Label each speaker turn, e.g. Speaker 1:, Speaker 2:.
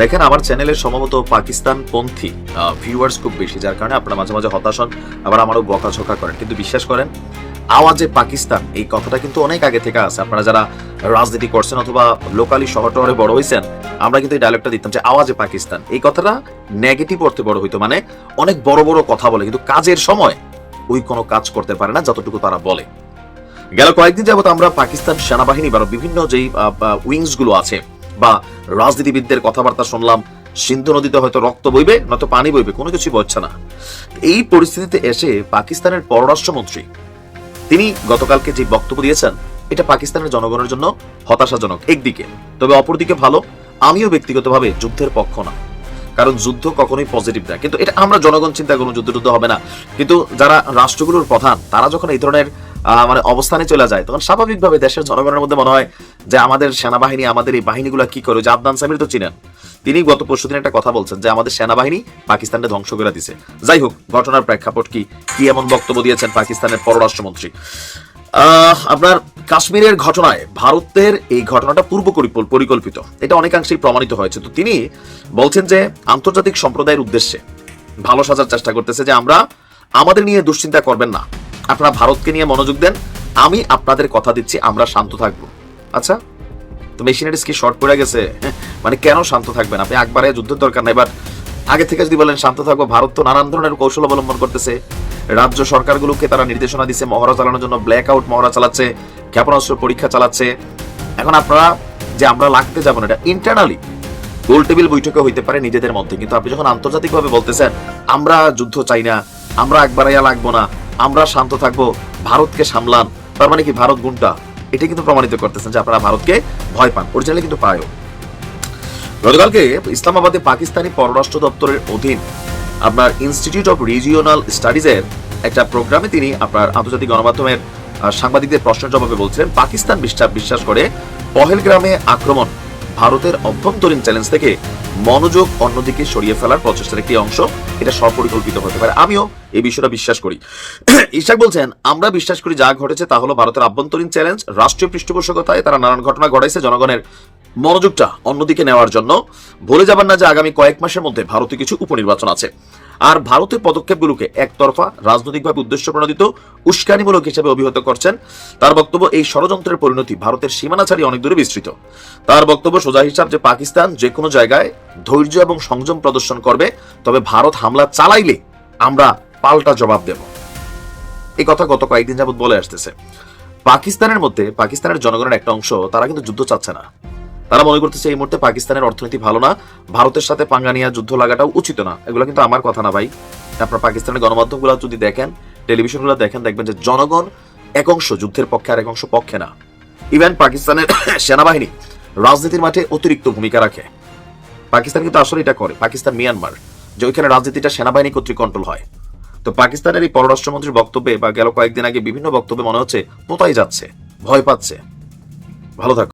Speaker 1: দেখেন, আমার চ্যানেলের সম্ভবত পাকিস্তান পন্থী ভিউয়ার্স খুব বেশি, যার কারণে আপনারা মাঝে মাঝে হতাশ হন, আবার আমারও বকাঝকা করেন। কিন্তু বিশ্বাস করেন, আওয়াজে পাকিস্তান, এই কথাটা কিন্তু অনেক আগে থেকে আছে। আপনারা যারা রাজনীতি করছেন অথবা লোকালি শহর টহরে বড় হয়েছেন, আমরা কিন্তু এই ডায়লগটা দিতাম যে আওয়াজে পাকিস্তান। এই কথাটা নেগেটিভ অর্থে বড় হইতো মানে অনেক বড় বড় কথা বলে, কিন্তু কাজের সময় ওই কোনো কাজ করতে পারে না, যতটুকু তারা বলে। গেল কয়েকদিন যাবত আমরা পাকিস্তান সেনাবাহিনী বা বিভিন্ন যেই উইংসগুলো আছে বা রাজনীতিবিদদের কথাবার্তা শুনলাম, সিন্ধু নদীতে হয়তো রক্ত বইবে, নয়তো পানি বইবে, কোনো কিছু বলছে না। এই পরিস্থিতিতে এসে পাকিস্তানের পররাষ্ট্রমন্ত্রী, তিনি গতকালকে যে বক্তব্য দিয়েছেন, এটা পাকিস্তানের জনগণের জন্য হতাশাজনক, একদিকে। তবে অপরদিকে ভালো, আমিও ব্যক্তিগতভাবে যুদ্ধের পক্ষ না। কারণ যুদ্ধ কখনোই পজিটিভ না। কিন্তু এটা আমরা জনগণ চিন্তা করুন যুদ্ধ টুদ্ধ হবে না। কিন্তু যারা রাষ্ট্রগুলোর প্রধান, তারা যখন এই ধরনের মানে অবস্থানে চলে যায়। তখন স্বাভাবিকভাবে দেশের জনগণের মধ্যে মনে হয় যে আমাদের সেনাবাহিনী, আমাদের এই বাহিনীগুলো কি করে? যে আদনান সামির তো চিনেন। তিনি গত পরশু দিন একটা কথা বলছেন যে আমাদের সেনাবাহিনী পাকিস্তানকে ধ্বংস করে দিছে। যাই হোক, ঘটনার প্রেক্ষাপট কি? কি এমন বক্তব্য দিয়েছেন পাকিস্তানের পররাষ্ট্রমন্ত্রী? আপনার কাশ্মীরের ঘটনায় ভারতের এই ঘটনাটা পূর্ব পরিকল্পিত। এটা অনেকাংশেই প্রমাণিত হয়েছে। তো তিনি বলছেন যে আন্তর্জাতিক সম্প্রদায়ের উদ্দেশ্যে ভালো সাজার চেষ্টা করতেছে যে আমরা আমাদের নিয়ে দুশ্চিন্তা করবেন না। আপনারা ভারতকে নিয়ে মনোযোগ দেন। আমি আপনাদের কথা দিচ্ছি, আমরা শান্ত থাকব। আচ্ছা? তো মেশিনারিজ কি শর্ট পড়ে গেছে? মানে কেন শান্ত থাকবেন আপনি? একবারে যুদ্ধের দরকার নাই, বাট আগে থেকে যদি বলেন শান্ত থাকব, ভারত তো নানান ধরনের কৌশল অবলম্বন করতেছে। রাজ্য সরকারগুলোকে তারা নির্দেশনা দিচ্ছে মহড়া চালানোর জন্য ব্ল্যাক আউট মহড়া চালাচ্ছে, ক্ষেপণাস্ত্র পরীক্ষা চালাচ্ছে। এখন আপনারা যে আমরা লাগতে যাব না, এটা ইন্টারনালি গোল টেবিল বৈঠকে হইতে পারে নিজেদের মধ্যে। কিন্তু আপনি যখন আন্তর্জাতিকভাবে বলতেছেন, আমরা যুদ্ধ চাই না, আমরা একবারাইয়া লাগবো না আমরা শান্ত থাকব, ভারতকে সামলান। তার মানে কি ভারত গুণটা? এটা কিন্তু প্রমাণিত করতেছেন যে আপনারা ভারতকে ভয় পান। অরিজিনালি কিন্তু পায়ও। গতকালকে ইসলামাবাদে পাকিস্তানি পররাষ্ট্র দপ্তরের অধীন আপনার ইনস্টিটিউট অফ রিজিওনাল স্টাডিজের একটা প্রোগ্রামে তিনি আপনার আন্তর্জাতিক গণমাধ্যমের সাংবাদিকদের প্রশ্নের জবাবে বলছিলেন, পাকিস্তান বিশ্বাস করে পহেলগ্রামে আক্রমণ ভারতের অভ্যন্তরীণ চ্যালেঞ্জ থেকে মনোযোগ অন্যদিকে সরিয়ে ফেলার প্রচেষ্টার একটি অংশ, এটা সপরিকল্পিত হতে পারে। আমিও এই বিষয়টা বিশ্বাস করি। ইশাক বলছেন, আমরা বিশ্বাস করি যা ঘটেছে তা হলো ভারতের অভ্যন্তরীণ চ্যালেঞ্জ রাষ্ট্রীয় পৃষ্ঠপোষকতায় তারা নানান ঘটনা ঘটাইছে, জনগণের মনোযোগটা অন্যদিকে নেওয়ার জন্য। ভুলে যাবেন না যে আগামী কয়েক মাসের মধ্যে ভারতে কিছু উপনির্বাচন আছে। আর ভারতের পদক্ষেপগুলোকে একতরফা রাজনৈতিকভাবে উদ্দেশ্য প্রণোদিত উস্কানিমূলক হিসেবে অভিহিত করছেন। তার বক্তব্য এই ষড়যন্ত্রের পরিণতি ভারতের সীমানা ছাড়িয়ে অনেক দূরে বিস্তৃত। তার বক্তব্য সোজা হিসাব যে পাকিস্তান যে কোনো জায়গায় ধৈর্য এবং সংযম প্রদর্শন করবে, তবে ভারত হামলা চালাইলে আমরা পাল্টা জবাব দেব। এই কথা গত কয়েকদিন যাবত বলে আসতেছে। পাকিস্তানের মধ্যে, পাকিস্তানের জনগণের একটা অংশ, তারা কিন্তু যুদ্ধ চাচ্ছে না। তারা মনে করতেছে এই মুহূর্তে পাকিস্তানের অর্থনীতি ভালো না, ভারতের সাথে পাঙ্গা নিয়ে যুদ্ধ লাগাটাও উচিত না। এগুলো কিন্তু আমার কথা না ভাই। আপনার পাকিস্তানের গণমাধ্যমগুলো যদি দেখেন, টেলিভিশনগুলো দেখেন, দেখবেন যে জনগণ এক অংশ, যুদ্ধের পক্ষে আর এক অংশ পক্ষে না। ইভেন পাকিস্তানের সেনাবাহিনী রাজনীতির মাঠে অতিরিক্ত ভূমিকা রাখে। পাকিস্তান কিন্তু আসলে এটা করে, পাকিস্তান মিয়ানমার, যে ওইখানে রাজনীতিটা সেনাবাহিনী কর্তৃক কন্ট্রোল হয়। তো পাকিস্তানের এই পররাষ্ট্রমন্ত্রীর বক্তব্যে বা গেল কয়েকদিন আগে বিভিন্ন বক্তব্যে মনে হচ্ছে কোথায় যাচ্ছে, ভয় পাচ্ছে। ভালো থাকো।